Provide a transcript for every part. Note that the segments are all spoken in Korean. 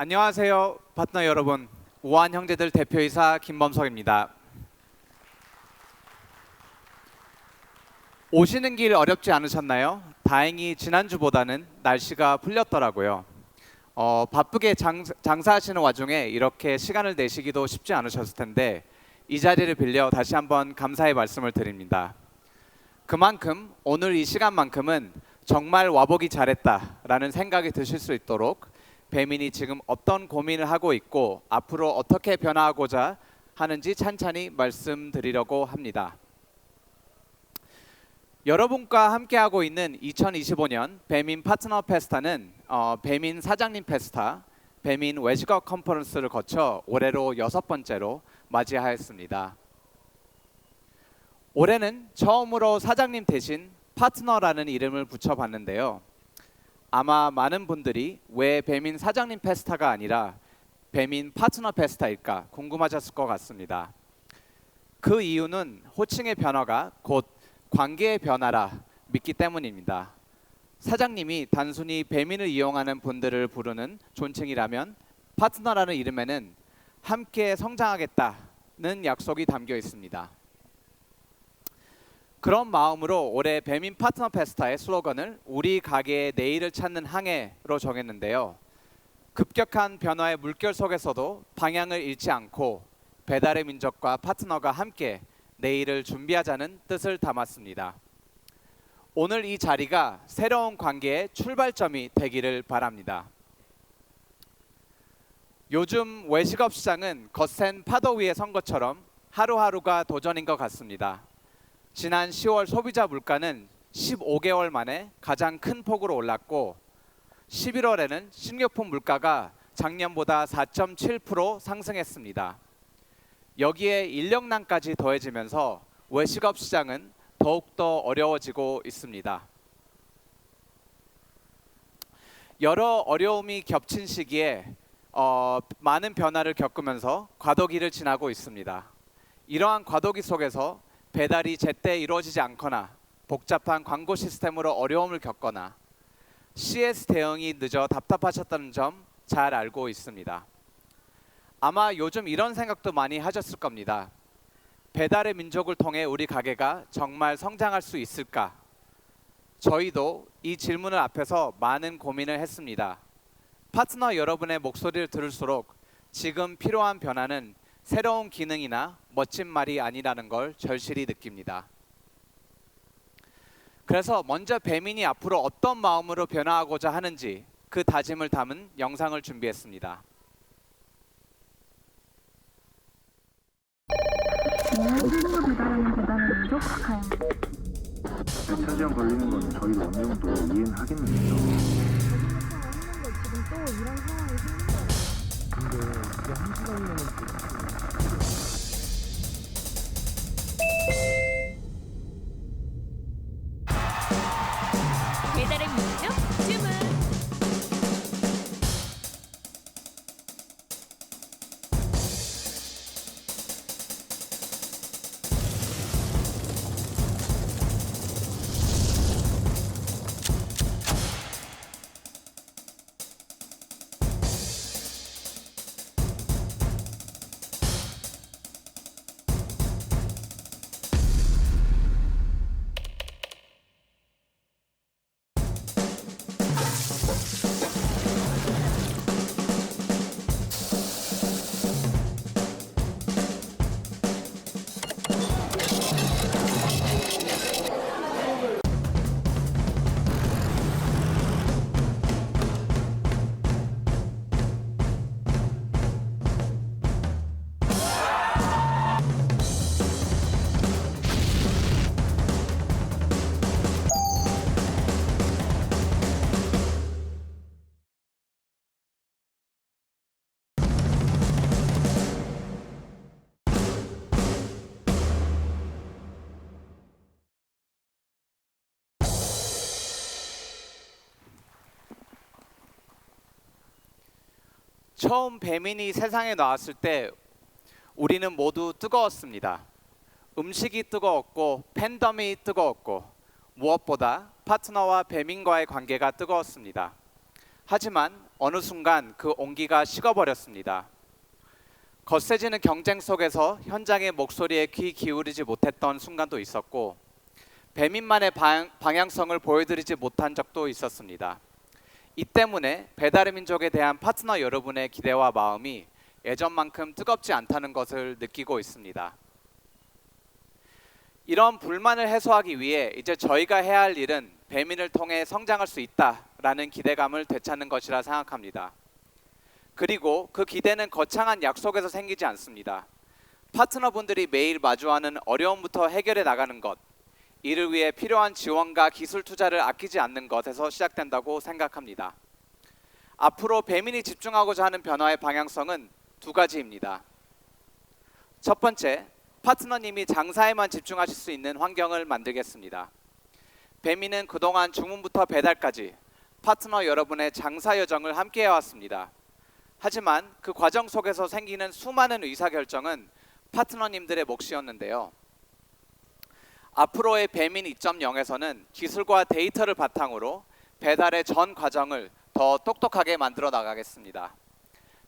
안녕하세요, 파트너 여러분. 우한 형제들 대표이사 김범석입니다. 오시는 길 어렵지 않으셨나요? 다행히 지난주보다는 날씨가 풀렸더라고요. 어, 바쁘게 장, 장사하시는 와중에 이렇게 시간을 내시기도 쉽지 않으셨을 텐데 이 자리를 빌려 다시 한번 감사의 말씀을 드립니다. 그만큼 오늘 이 시간만큼은 정말 와보기 잘했다라는 생각이 드실 수 있도록 배민이 지금 어떤 고민을 하고 있고 앞으로 어떻게 변화하고자 하는지 찬찬히 말씀드리려고 합니다. 여러분과 함께하고 있는 2025년 배민 파트너 페스타는 어, 배민 사장님 페스타, 배민 외식업 컨퍼런스를 거쳐 올해로 여섯 번째로 맞이하였습니다. 올해는 처음으로 사장님 대신 파트너라는 이름을 붙여봤는데요. 아마 많은 분들이 왜 배민 사장님 페스타가 아니라 배민 파트너 페스타일까 궁금하셨을 것 같습니다. 그 이유는 호칭의 변화가 곧 관계의 변화라 믿기 때문입니다. 사장님이 단순히 배민을 이용하는 분들을 부르는 존칭이라면 파트너라는 이름에는 함께 성장하겠다는 약속이 담겨 있습니다. 그런 마음으로 올해 배민 파트너 페스타의 슬로건을 우리 가게의 내일을 찾는 항해로 정했는데요. 급격한 변화의 물결 속에서도 방향을 잃지 않고 배달의 민족과 파트너가 함께 내일을 준비하자는 뜻을 담았습니다. 오늘 이 자리가 새로운 관계의 출발점이 되기를 바랍니다. 요즘 외식업 시장은 거센 파도 위에 선 것처럼 하루하루가 도전인 것 같습니다. 지난 10월 소비자 물가는 15개월 만에 가장 큰 폭으로 올랐고 11월에는 식료품 물가가 작년보다 4.7% 상승했습니다. 여기에 인력난까지 더해지면서 외식업 시장은 더욱더 어려워지고 있습니다. 여러 어려움이 겹친 시기에 어, 많은 변화를 겪으면서 과도기를 지나고 있습니다. 이러한 과도기 속에서 배달이 제때 이루어지지 않거나 복잡한 광고 시스템으로 어려움을 겪거나 CS 대응이 늦어 답답하셨다는 점 잘 알고 있습니다. 아마 요즘 이런 생각도 많이 하셨을 겁니다. 배달의 민족을 통해 우리 가게가 정말 성장할 수 있을까? 저희도 이 질문을 앞에서 많은 고민을 했습니다. 파트너 여러분의 목소리를 들을수록 지금 필요한 변화는 새로운 기능이나 멋진 말이 아니라는 걸 절실히 느낍니다. 그래서 먼저 배민이 앞으로 어떤 마음으로 변화하고자 하는지 그 다짐을 담은 영상을 준비했습니다. 친구 배달하는 배달의 민족 가요. 4차 시간 걸리는 건 저희도 어느 정도 이해는 하겠는데요. 지금 또 이런 상황이 생긴 거예요. 배달의 처음 배민이 세상에 나왔을 때 우리는 모두 뜨거웠습니다. 음식이 뜨거웠고 팬덤이 뜨거웠고 무엇보다 파트너와 배민과의 관계가 뜨거웠습니다. 하지만 어느 순간 그 온기가 식어버렸습니다. 거세지는 경쟁 속에서 현장의 목소리에 귀 기울이지 못했던 순간도 있었고 배민만의 방, 방향성을 보여드리지 못한 적도 있었습니다. 이 때문에 배달의 민족에 대한 파트너 여러분의 기대와 마음이 예전만큼 뜨겁지 않다는 것을 느끼고 있습니다. 이런 불만을 해소하기 위해 이제 저희가 해야 할 일은 배민을 통해 성장할 수 있다라는 기대감을 되찾는 것이라 생각합니다. 그리고 그 기대는 거창한 약속에서 생기지 않습니다. 파트너분들이 매일 마주하는 어려움부터 해결해 나가는 것, 이를 위해 필요한 지원과 기술 투자를 아끼지 않는 것에서 시작된다고 생각합니다. 앞으로 배민이 집중하고자 하는 변화의 방향성은 두 가지입니다. 첫 번째, 파트너님이 장사에만 집중하실 수 있는 환경을 만들겠습니다. 배민은 그동안 주문부터 배달까지 파트너 여러분의 장사 여정을 함께 해왔습니다. 하지만 그 과정 속에서 생기는 수많은 의사결정은 파트너님들의 몫이었는데요. 앞으로의 배민 2.0에서는 기술과 데이터를 바탕으로 배달의 전 과정을 더 똑똑하게 만들어 나가겠습니다.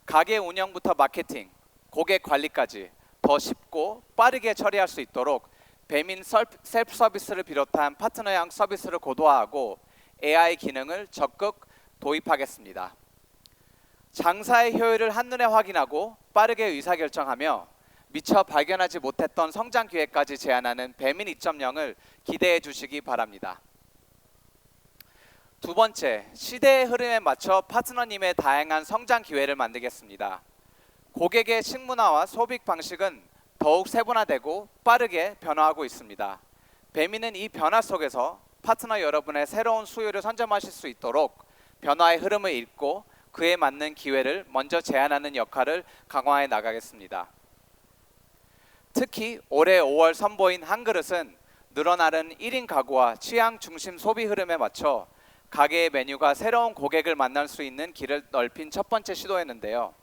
가게 운영부터 마케팅, 고객 관리까지 더 쉽고 빠르게 처리할 수 있도록 배민 설- 셀프 서비스를 비롯한 파트너형 서비스를 고도화하고 AI 기능을 적극 도입하겠습니다. 장사의 효율을 한눈에 확인하고 빠르게 의사결정하며 미처 발견하지 못했던 성장 기회까지 제안하는 배민 2.0을 기대해 주시기 바랍니다. 두 번째, 시대의 흐름에 맞춰 파트너님의 다양한 성장 기회를 만들겠습니다. 고객의 식문화와 소비 방식은 더욱 세분화되고 빠르게 변화하고 있습니다. 배민은 이 변화 속에서 파트너 여러분의 새로운 수요를 선점하실 수 있도록 변화의 흐름을 읽고 그에 맞는 기회를 먼저 제안하는 역할을 강화해 나가겠습니다. 특히 올해 5월 선보인 한 그릇은 늘어나는 1인 가구와 취향 중심 소비 흐름에 맞춰 가게의 메뉴가 새로운 고객을 만날 수 있는 길을 넓힌 첫 번째 시도였는데요.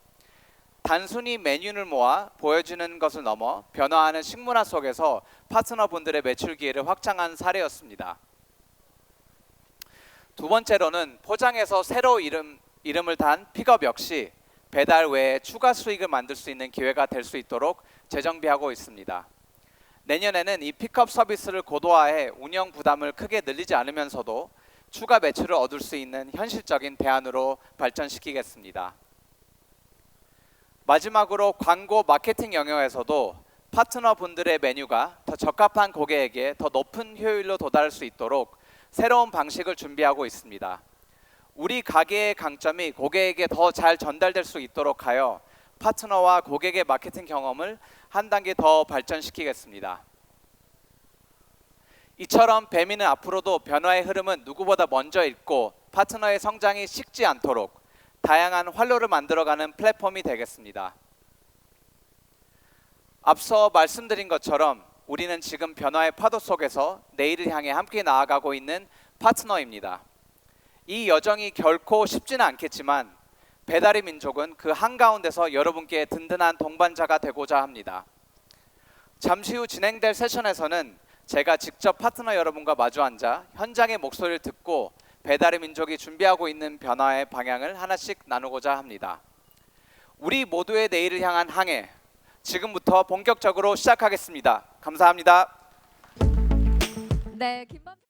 단순히 메뉴를 모아 보여주는 것을 넘어 변화하는 식문화 속에서 파트너분들의 매출 기회를 확장한 사례였습니다. 두 번째로는 포장에서 새로 이름, 이름을 단 픽업 역시 배달 외에 추가 수익을 만들 수 있는 기회가 될 수 있도록 재정비하고 있습니다. 내년에는 이 픽업 서비스를 고도화해 운영 부담을 크게 늘리지 않으면서도 추가 매출을 얻을 수 있는 현실적인 대안으로 발전시키겠습니다. 마지막으로 광고 마케팅 영역에서도 파트너 분들의 메뉴가 더 적합한 고객에게 더 높은 효율로 도달할 수 있도록 새로운 방식을 준비하고 있습니다. 우리 가게의 강점이 고객에게 더 잘 전달될 수 있도록 하여 파트너와 고객의 마케팅 경험을 한 단계 더 발전시키겠습니다. 이처럼 배민은 앞으로도 변화의 흐름은 누구보다 먼저 읽고 파트너의 성장이 식지 않도록 다양한 활로를 만들어가는 플랫폼이 되겠습니다. 앞서 말씀드린 것처럼 우리는 지금 변화의 파도 속에서 내일을 향해 함께 나아가고 있는 파트너입니다. 이 여정이 결코 쉽지는 않겠지만 배달의 민족은 그 한가운데서 여러분께 든든한 동반자가 되고자 합니다. 잠시 후 진행될 세션에서는 제가 직접 파트너 여러분과 마주 앉아 현장의 목소리를 듣고 배달의 민족이 준비하고 있는 변화의 방향을 하나씩 나누고자 합니다. 우리 모두의 내일을 향한 항해 지금부터 본격적으로 시작하겠습니다. 감사합니다. 네, 김범